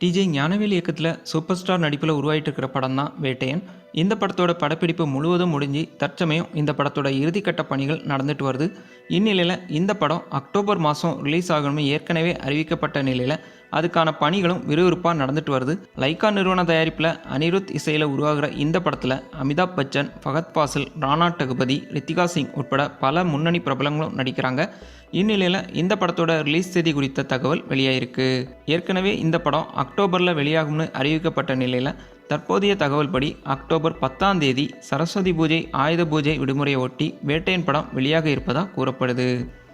DJ Gnanavel இயக்கத்தில் super star நடிப்பில் உருவாகிட்டு இருக்கிற படம் தான் வேட்டையன். இந்த படத்தோட படப்பிடிப்பு முழுவதும் முடிஞ்சு தற்சமயம் இந்த படத்தோட இறுதிக்கட்ட பணிகள் நடந்துட்டு வருது. இந்நிலையில் இந்த படம் அக்டோபர் மாதம் ரிலீஸ் ஆகணும்னு ஏற்கனவே அறிவிக்கப்பட்ட நிலையில் அதுக்கான பணிகளும் விறுவிறுப்பாக நடந்துட்டு வருது. லைக்கா நிறுவன தயாரிப்பில் அனிருத் இசையில் உருவாகிற இந்த படத்தில் அமிதாப் பச்சன் ஃபகத் பாசில் ராணா டகுபதி ரித்திகா சிங் உட்பட பல முன்னணி பிரபலங்களும் நடிக்கிறாங்க. இந்நிலையில் இந்த படத்தோட ரிலீஸ் தேதி குறித்த தகவல் வெளியாயிருக்கு. ஏற்கனவே இந்த படம் அக்டோபரில் வெளியாகும்னு அறிவிக்கப்பட்ட நிலையில் தற்போதைய தகவல்படி அக்டோபர் பத்தாம் தேதி சரஸ்வதி பூஜை ஆயுத பூஜை விடுமுறையை ஒட்டி வேட்டையின் படம் வெளியாக இருப்பதாக கூறப்படுது.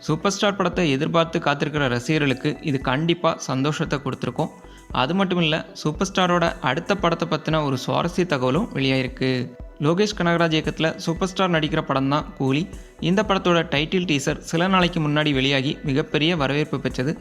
சூப்பர் ஸ்டார் படத்தை எதிர்பார்த்து காத்திருக்கிற ரசிகர்களுக்கு இது கண்டிப்பாக சந்தோஷத்தை கொடுத்துருக்கோம். அது மட்டும் இல்லை சூப்பர் ஸ்டாரோட அடுத்த படத்தை பற்றின ஒரு சுவாரஸ்ய தகவலும் வெளியாயிருக்கு. லோகேஷ் கனகராஜ் இயக்கத்தில் சூப்பர் ஸ்டார் நடிக்கிற படம் தான் கூலி. இந்த படத்தோட டைட்டில் டீசர் சில நாளைக்கு முன்னாடி வெளியாகி மிகப்பெரிய வரவேற்பு பெற்றது.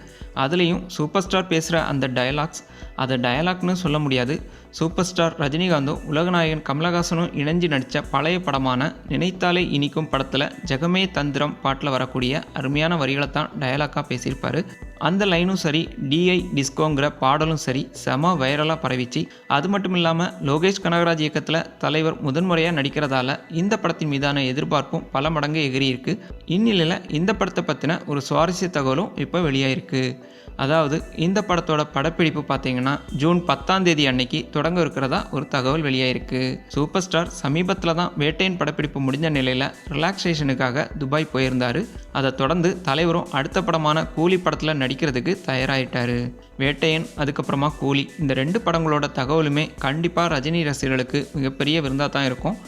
அதுலேயும் சூப்பர் ஸ்டார் பேசுகிற அந்த டயலாக்ஸ் அதை டயலாக்னு சொல்ல முடியாது. சூப்பர் ஸ்டார் ரஜினிகாந்தும் உலகநாயகன் கமலஹாசனும் இணைஞ்சு நடித்த பழைய படமான நினைத்தாலே இனிக்கும் படத்தில் ஜெகமே தந்திரம் பாட்டில் வரக்கூடிய அருமையான வரிகளை தான் டயலாக்காக பேசியிருப்பார். அந்த லைனும் சரி டிஐ டிஸ்கோங்கிற பாடலும் சரி செம வைரலாக பரவிச்சு. அது மட்டும் இல்லாமல் லோகேஷ் கனகராஜ் இயக்கத்தில் தலைவர் முதன்முறையாக நடிக்கிறதால இந்த படத்தின் மீதான எதிர்பார்ப்பும் பல மடங்கு கேட்டகரி இருக்கு. இந்நிலையில் இந்த படத்தை பற்றின ஒரு சுவாரஸ்ய தகவலும் இப்போ வெளியாயிருக்கு. அதாவது இந்த படத்தோட படப்பிடிப்பு பார்த்தீங்கன்னா ஜூன் பத்தாம் தேதி அன்னைக்கு தொடங்க இருக்கிறதா ஒரு தகவல் வெளியாயிருக்கு. சூப்பர் ஸ்டார் சமீபத்தில் தான் வேட்டையன் படப்பிடிப்பு முடிஞ்ச நிலையில் ரிலாக்ஸேஷனுக்காக துபாய் போயிருந்தார். அதை தொடர்ந்து தலைவரும் அடுத்த படமான கூலி படத்தில் நடிக்கிறதுக்கு தயாராகிட்டார் வேட்டையன் அதுக்கப்புறமா கூலி இந்த ரெண்டு படங்களோட தகவலுமே கண்டிப்பாக ரஜினி ரசிகர்களுக்கு மிகப்பெரிய விருந்தாக தான் இருக்கும்.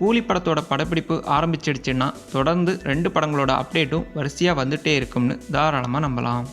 கூலி படத்தோட படப்பிடிப்பு ஆரம்பிச்சிடுச்சுன்னா தொடர்ந்து ரெண்டு படங்களோட அப்டேட்டும் வரிசையாக வந்துட்டே இருக்கும்னு தாராளமாக நம்பலாம்.